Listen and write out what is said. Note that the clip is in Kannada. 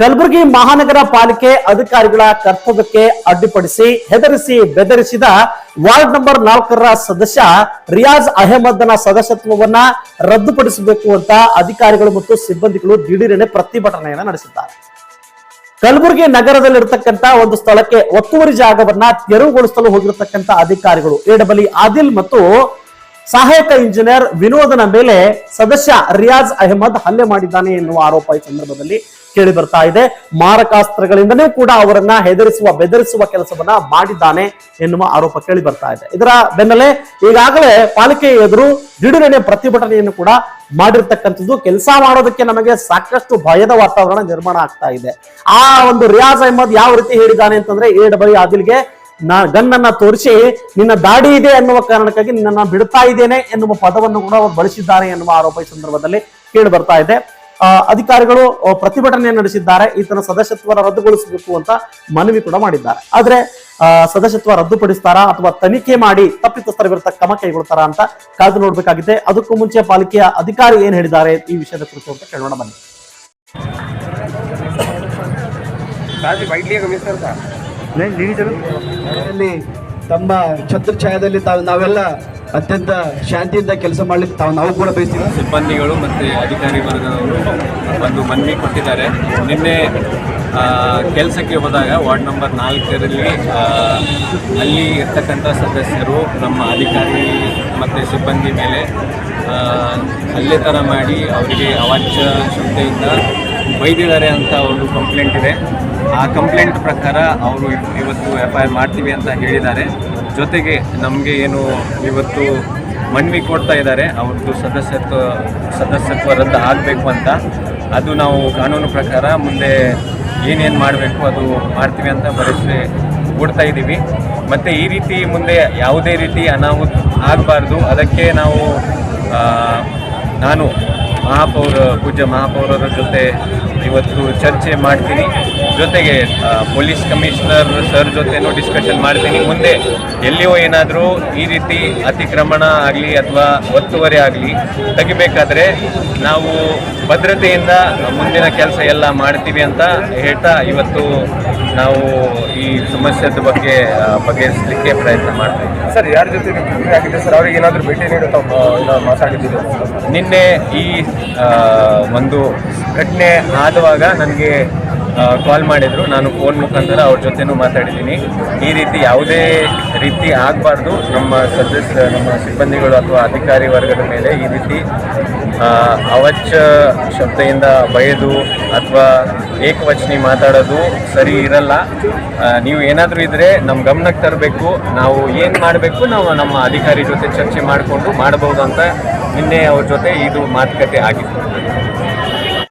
ಕಲಬುರಗಿ ಮಹಾನಗರ ಪಾಲಿಕೆ ಅಧಿಕಾರಿಗಳ ಕರ್ತವ್ಯಕ್ಕೆ ಅಡ್ಡಿಪಡಿಸಿ ಹೆದರಿಸಿ ಬೆದರಿಸಿದ ವಾರ್ಡ್ ನಂಬರ್ ನಾಲ್ಕರ ಸದಸ್ಯ ರಿಯಾಜ್ ಅಹಮದ್ನ ಸದಸ್ಯತ್ವವನ್ನ ರದ್ದುಪಡಿಸಬೇಕು ಅಂತ ಅಧಿಕಾರಿಗಳು ಮತ್ತು ಸಿಬ್ಬಂದಿಗಳು ದಿಢೀರನೆ ಪ್ರತಿಭಟನೆಯನ್ನ ನಡೆಸಿದ್ದಾರೆ. ಕಲಬುರಗಿ ನಗರದಲ್ಲಿರತಕ್ಕಂತ ಒಂದು ಸ್ಥಳಕ್ಕೆ ಒತ್ತುವರಿ ಜಾಗವನ್ನ ತೆರವುಗೊಳಿಸಲು ಹೋಗಿರತಕ್ಕಂತ ಅಧಿಕಾರಿಗಳು ಎಡಬಲಿ ಆದಿಲ್ ಮತ್ತು ಸಹಾಯಕ ಇಂಜಿನಿಯರ್ ವಿನೋದನ ಮೇಲೆ ಸದಸ್ಯ ರಿಯಾಜ್ ಅಹಮದ್ ಹಲ್ಲೆ ಮಾಡಿದ್ದಾನೆ ಎನ್ನುವ ಆರೋಪ ಈ ಸಂದರ್ಭದಲ್ಲಿ ಕೇಳಿ ಬರ್ತಾ ಇದೆ. ಮಾರಕಾಸ್ತ್ರಗಳಿಂದನೂ ಕೂಡ ಅವರನ್ನ ಹೆದರಿಸುವ, ಬೆದರಿಸುವ ಕೆಲಸವನ್ನ ಮಾಡಿದ್ದಾನೆ ಎನ್ನುವ ಆರೋಪ ಕೇಳಿ ಬರ್ತಾ ಇದೆ. ಇದರ ಬೆನ್ನಲ್ಲೇ ಈಗಾಗಲೇ ಪಾಲಿಕೆ ಎದುರು ದಿಢೀರನೆ ಪ್ರತಿಭಟನೆಯನ್ನು ಕೂಡ ಮಾಡಿರ್ತಕ್ಕಂಥದ್ದು. ಕೆಲಸ ಮಾಡೋದಕ್ಕೆ ನಮಗೆ ಸಾಕಷ್ಟು ಭಯದ ವಾತಾವರಣ ನಿರ್ಮಾಣ ಆಗ್ತಾ ಇದೆ. ಆ ಒಂದು ರಿಯಾಜ್ ಅಹಮದ್ ಯಾವ ರೀತಿ ಹೇಳಿದ್ದಾನೆ ಅಂತಂದ್ರೆ ಎ ಡಬಲ್ ಆದಿಲ್ಗೆ, ನಾ ಗನ್ನನ್ನ ತೋರಿಸಿ, ನಿನ್ನ ದಾಡಿ ಇದೆ ಅನ್ನುವ ಕಾರಣಕ್ಕಾಗಿ ನಿನ್ನನ್ನ ಬಿಡ್ತಾ ಇದ್ದೇನೆ ಎನ್ನುವ ಪದವನ್ನು ಕೂಡ ಅವರು ಬಳಸಿದ್ದಾರೆ ಎನ್ನುವ ಆರೋಪ ಸಂದರ್ಭದಲ್ಲಿ ಕೇಳಿ ಬರ್ತಾ ಇದೆ. ಅಧಿಕಾರಿಗಳು ಪ್ರತಿಭಟನೆ ನಡೆಸಿದ್ದಾರೆ. ಈತನ ಸದಸ್ಯತ್ವ ರದ್ದುಗೊಳಿಸಬೇಕು ಅಂತ ಮನವಿ ಕೂಡ ಮಾಡಿದ್ದಾರೆ. ಆದ್ರೆ ಸದಸ್ಯತ್ವ ರದ್ದುಪಡಿಸ್ತಾರಾ ಅಥವಾ ತನಿಖೆ ಮಾಡಿ ತಪ್ಪಿತಸ್ಥರ ವಿರುದ್ಧ ಕ್ರಮ ಕೈಗೊಳ್ತಾರಾ ಅಂತ ಕಾದು ನೋಡಬೇಕಾಗಿದೆ. ಅದಕ್ಕೂ ಮುಂಚೆ ಪಾಲಿಕೆಯ ಅಧಿಕಾರಿ ಏನ್ ಹೇಳಿದ್ದಾರೆ? ಈ ವಿಷಯದ ಕುರಿತು ಅಂತ ಕೇಳೋಣ ಬನ್ನಿ. ತಮ್ಮ ಛತ್ರಛಾಯದಲ್ಲಿ ನಾವೆಲ್ಲ ಅತ್ಯಂತ ಶಾಂತಿಯಿಂದ ಕೆಲಸ ಮಾಡಲಿಕ್ಕೆ ತಾವು ನಾವು ಕೂಡ ಬಯಸ್ತೀವಿ. ಸಿಬ್ಬಂದಿಗಳು ಮತ್ತು ಅಧಿಕಾರಿ ವರ್ಗದವರು ಒಂದು ಮನವಿ ಕೊಟ್ಟಿದ್ದಾರೆ. ನಿನ್ನೆ ಕೆಲಸಕ್ಕೆ ಹೋದಾಗ ವಾರ್ಡ್ ನಂಬರ್ ನಾಲ್ಕರಲ್ಲಿ ಅಲ್ಲಿ ಇರ್ತಕ್ಕಂಥ ಸದಸ್ಯರು ನಮ್ಮ ಅಧಿಕಾರಿ ಮತ್ತು ಸಿಬ್ಬಂದಿ ಮೇಲೆ ಹಲ್ಲೆ ಥರ ಮಾಡಿ ಅವರಿಗೆ ಅವಾಚ್ಯ ಶುದ್ಧೆಯಿಂದ ಬೈದಿದ್ದಾರೆ ಅಂತ ಒಂದು ಕಂಪ್ಲೇಂಟ್ ಇದೆ. ಆ ಕಂಪ್ಲೇಂಟ್ ಪ್ರಕಾರ ಅವರು ಇವತ್ತು ಎಫ್ ಐ ಆರ್ ಮಾಡ್ತೀವಿ ಅಂತ ಹೇಳಿದ್ದಾರೆ. ಜೊತೆಗೆ ನಮಗೆ ಏನು ಇವತ್ತು ಮನವಿ ಕೊಡ್ತಾ ಇದ್ದಾರೆ, ಅವ್ರದ್ದು ಸದಸ್ಯತ್ವ ಸದಸ್ಯತ್ವ ರದ್ದು ಆಗಬೇಕು ಅಂತ. ಅದು ನಾವು ಕಾನೂನು ಪ್ರಕಾರ ಮುಂದೆ ಏನೇನು ಮಾಡಬೇಕು ಅದು ಮಾಡ್ತೀವಿ ಅಂತ ಭರವಸೆ ಕೊಡ್ತಾ ಇದ್ದೀವಿ. ಮತ್ತು ಈ ರೀತಿ ಮುಂದೆ ಯಾವುದೇ ರೀತಿ ಅನಾಹುತ ಆಗಬಾರ್ದು. ಅದಕ್ಕೆ ನಾವು ನಾನು ಮಹಾಪೌರ, ಪೂಜ್ಯ ಮಹಾಪೌರರ ಜೊತೆ ಇವತ್ತು ಚರ್ಚೆ ಮಾಡ್ತೀನಿ. ಜೊತೆಗೆ ಪೊಲೀಸ್ ಕಮಿಷನರ್ ಸರ್ ಜೊತೆನೂ ಡಿಸ್ಕಷನ್ ಮಾಡ್ತೀನಿ. ಮುಂದೆ ಎಲ್ಲಿಯೋ ಏನಾದರೂ ಈ ರೀತಿ ಅತಿಕ್ರಮಣ ಆಗಲಿ ಅಥವಾ ಒತ್ತುವರಿ ಆಗಲಿ ತೆಗಿಬೇಕಾದ್ರೆ ನಾವು ಭದ್ರತೆಯಿಂದ ಮುಂದಿನ ಕೆಲಸ ಎಲ್ಲ ಮಾಡ್ತೀವಿ ಅಂತ ಹೇಳ್ತಾ ಇವತ್ತು ನಾವು ಈ ಸಮಸ್ಯೆದ ಬಗ್ಗೆ ಆ, ಬಗೆಹರಿಸಲಿಕ್ಕೆ ಪ್ರಯತ್ನ ಮಾಡ್ತೀವಿ ಸರ್ ಯಾರ ಜೊತೆ ಆಗಿದೆ ಸರ್ ಅವ್ರಿಗೆ ಏನಾದರೂ ಭೇಟಿ ನೀಡುತ್ತಾ ಮಾತಾಡಿದ್ದೀವಿ ನಿನ್ನೆ ಈ ಒಂದು ಘಟನೆ ಆದವಾಗ ನನಗೆ ಕಾಲ್ ಮಾಡಿದರು. ನಾನು ಫೋನ್ ಮುಖಾಂತರ ಅವ್ರ ಜೊತೆನೂ ಮಾತಾಡಿದ್ದೀನಿ. ಈ ರೀತಿ ಯಾವುದೇ ರೀತಿ ಆಗಬಾರ್ದು. ನಮ್ಮ ಸದಸ್ಯ, ನಮ್ಮ ಸಿಬ್ಬಂದಿಗಳು ಅಥವಾ ಅಧಿಕಾರಿ ವರ್ಗದ ಮೇಲೆ ಈ ರೀತಿ ಅವಚ ಶಬ್ದದಿಂದ ಬಯದು ಅಥವಾ ಏಕವಚನಿ ಮಾತಾಡೋದು ಸರಿ ಇರಲ್ಲ. ನೀವು ಏನಾದರೂ ಇದ್ದರೆ ನಮ್ಮ ಗಮನಕ್ಕೆ ತರಬೇಕು. ನಾವು ಏನು ಮಾಡಬೇಕು ನಾವು ನಮ್ಮ ಅಧಿಕಾರಿ ಜೊತೆ ಚರ್ಚೆ ಮಾಡಿಕೊಂಡು ಮಾಡಬಹುದು ಅಂತ ನಿನ್ನೆ ಅವ್ರ ಜೊತೆ ಇದು ಮಾತುಕತೆ ಆಗಿತ್ತು.